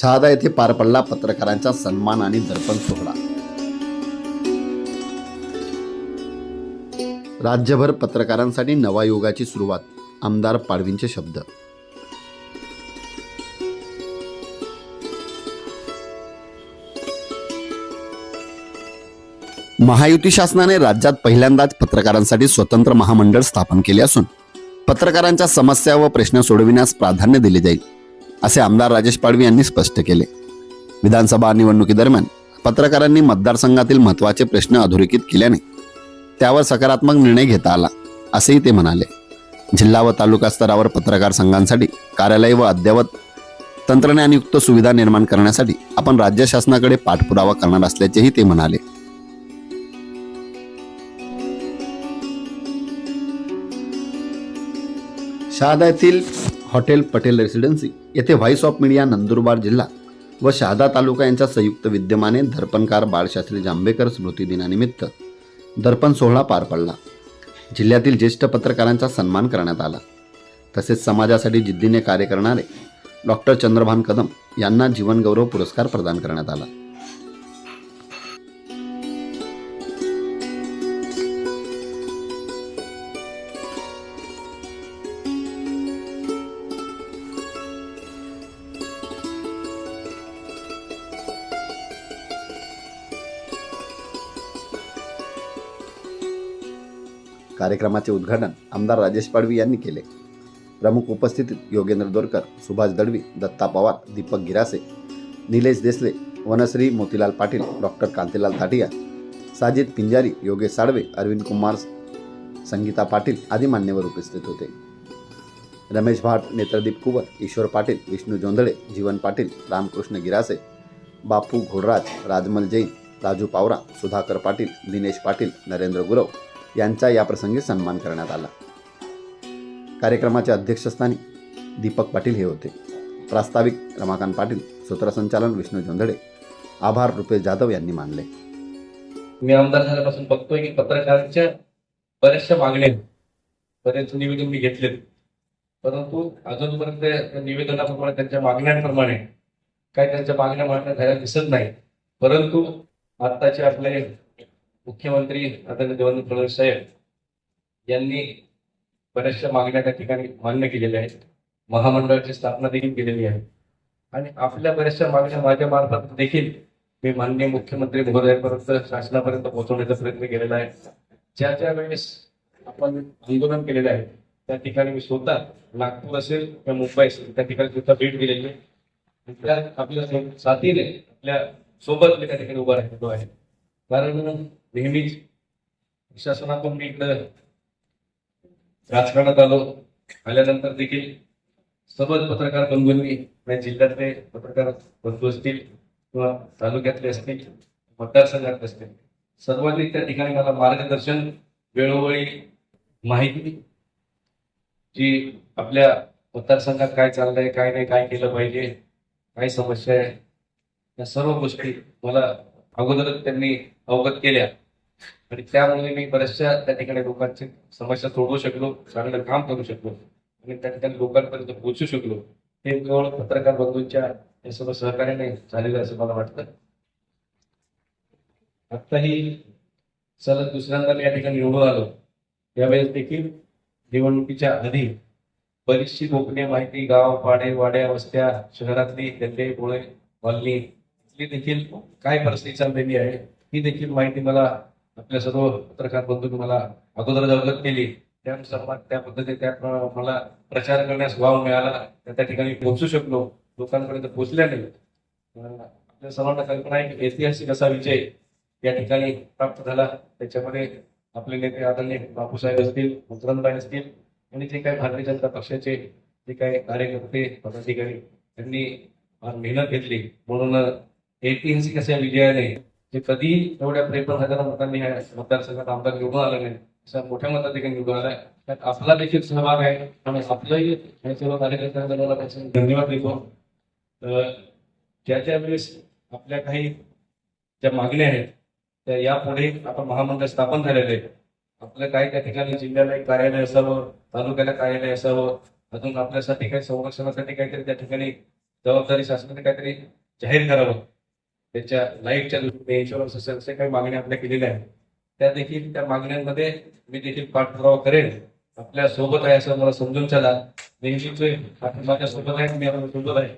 शहादा येथे पार पडला पत्रकारांचा सन्मान आणि दर्पण सोहळा. राज्यभर पत्रकारांसाठी नवा युगाची सुरुवात आमदार पाडवींचे शब्द. महायुती शासनाने राज्यात पहिल्यांदाच पत्रकारांसाठी स्वतंत्र महामंडळ स्थापन केले असून पत्रकारांच्या समस्या व प्रश्न सोडविण्यास प्राधान्य दिले जाईल. असे आमदार राजेश पाडवी यांनी स्पष्ट केले. विधानसभा निवडणुकीदरम्यान पत्रकारांनी मतदारसंघातील महत्त्वाचे प्रश्न अधोरेखित केल्याने त्यावर सकारात्मक निर्णय घेता आला असेही ते म्हणाले. जिल्हा व तालुका स्तरावर पत्रकार संघांसाठी कार्यालय व अद्ययावत तंत्रज्ञानयुक्त सुविधा निर्माण करण्यासाठी आपण राज्य शासनाकडे पाठपुरावा करणार असल्याचेही ते म्हणाले. शहादा येथील हॉटेल पटेल रेसिडेन्सी येथे व्हाईस ऑफ मीडिया नंदुरबार जिल्हा व शहादा तालुका यांच्या संयुक्त विद्यमाने दर्पणकार बाळशास्त्री जांभेकर स्मृती दिनानिमित्त दर्पण सोहळा पार पडला. जिल्ह्यातील ज्येष्ठ पत्रकारांचा सन्मान करण्यात आला. तसेच समाजासाठी जिद्दीने कार्य करणारे डॉक्टर चंद्रभान कदम यांना जीवनगौरव पुरस्कार प्रदान करण्यात आला. कार्यक्रमाचे उद्घाटन आमदार राजेश पाडवी यांनी केले. प्रमुख उपस्थितीत योगेंद्र दोरकर सुभाष दळवी दत्ता पवार दीपक गिरासे निलेश देसले वनश्री मोतीलाल पाटील डॉक्टर कांतीलाल ताटिया साजिद पिंजारी योगेश साळवे अरविंद कुमार संगीता पाटील आदी मान्यवर उपस्थित होते. रमेश भाट नेत्रदीप कुवर ईश्वर पाटील विष्णू जोंधळे जीवन पाटील रामकृष्ण गिरासे बापू घोडराज राजमल जैन राजू पावरा सुधाकर पाटील दिनेश पाटील नरेंद्र गुरव यांचा याप्रसंगी सन्मान करण्यात आला. कार्यक्रमाच्या अध्यक्षस्थानी दीपक पाटील हे होते. प्रास्ताविक रमाकांत पाटील सूत्रसंचालन विष्णू जोंधळे आभार रुपेश जाधव यांनी मानले. मी आमदार झाल्यापासून बघतोय की पत्रकारांच्या बऱ्याचशा मागण्या बरेच निवेदन मी घेतले परंतु अजूनपर्यंत निवेदनाप्रमाणे त्यांच्या मागण्यांप्रमाणे काही त्यांच्या मागण्या मागण्या झाल्या दिसत नाही परंतु आत्ताचे आपले मुख्यमंत्री आदरणीय देवेंद्र फडणवीस साहेब यांनी बऱ्याचशा मागण्या त्या ठिकाणी मान्य केलेल्या आहेत. महामंडळाची स्थापना देखील केलेली आहे. आणि आपल्या बऱ्याचशा मागण्या माझ्या मार्फत देखील मी माननीय मुख्यमंत्री महोदयापर्यंत शासनापर्यंत पोहोचवण्याचा प्रयत्न केलेला आहे. ज्या ज्या वेळेस आपण आंदोलन केलेलं आहे त्या ठिकाणी मी स्वतः नागपूर असेल किंवा मुंबई असेल त्या ठिकाणी सुद्धा भेट दिलेली आहे. त्या आपल्या साथीने आपल्यासोबत मी त्या ठिकाणी उभा राहिलेलो आहे. कारण नेहमीच शासनातून मी इकडं राजकारणात आलो. आल्यानंतर देखील सबल पत्रकार बंधूंनी जिल्ह्यातले पत्रकार बंधू असतील किंवा तालुक्यातले असतील मतदारसंघातले असतील सर्वांनी त्या ठिकाणी मला मार्गदर्शन वेळोवेळी माहिती जी आपल्या मतदारसंघात काय चाललंय काय नाही काय केलं पाहिजे काय समस्या आहे या सर्व गोष्टी मला अगोदरच त्यांनी अवगत केल्या. आणि त्यामुळे मी बऱ्याचशा त्या ठिकाणी लोकांची समस्या सोडवू शकलो चांगलं काम करू शकलो आणि त्या ठिकाणी लोकांपर्यंत पोहोचू शकलो. हे केवळ पत्रकार बंधूंच्या या सर्व सहकार्याने झालेलं असं मला वाटतं. आत्ताही सलग दुसऱ्यांदा मी या ठिकाणी निवडून आलो. त्यावेळेस देखील निवडणुकीच्या आधी बरीचशी गोपनीय माहिती गाव पाडे वाड्या वस्त्या शहरातली त्यांचे बोळे कॉलनी ही देखील काय परिस्थिती चाललेली आहे ही देखील माहिती मला आपल्या सर्व पत्रकार बंधूंनी मला अगोदर अवगत केली त्यानुसार त्या पद्धतीने त्या मला प्रचार करण्यास वाव मिळाला त्या ठिकाणी पोहोचू शकलो लोकांपर्यंत पोहोचल्या नाही आपल्या सर्वांना कल्पना आहे की ऐतिहासिक असा विजय या ठिकाणी प्राप्त झाला. त्याच्यामध्ये आपले नेते आदरणीय बापूसाहेब असतील मुद्रनबाई असतील आणि जे काही भारतीय जनता पक्षाचे जे काही कार्यकर्ते पदाधिकारी त्यांनी फार मेहनत घेतली. म्हणून ऐतिहासिक अशा विजयाने जे कधी एवढ्या त्रेपन्न हजार मतांनी ह्या मतदारसंघात आमदार निवडून आला नाही अशा मोठ्या ठिकाणी निवडून आलाय त्यात आपला देखील सहभाग आहे. आणि आपलाही या सर्व कार्यकर्त्यांना धन्यवाद देतो. तर ज्या ज्या वेळेस आपल्या काही ज्या मागण्या आहेत त्या यापुढे आपण महामंडळ स्थापन झालेले आहे. आपल्या काही त्या ठिकाणी जिल्ह्याला एक कार्यालय असावं तालुक्याला कार्यालय असावं अजून आपल्यासाठी काही संरक्षणासाठी काहीतरी त्या ठिकाणी जबाबदारी शासनाने काहीतरी जाहीर करावं. त्याच्या लाईटच्या दृष्टीने इन्शुरन्स असेल असे काही मागण्या आपल्या केलेल्या आहेत. त्या देखील त्या मागण्यांमध्ये मी देखील पाठपुरावा करेन. आपल्यासोबत आहे असं मला समजून चला. नेहमीच माझ्या सोबत आहे मी आता सोबत आहे.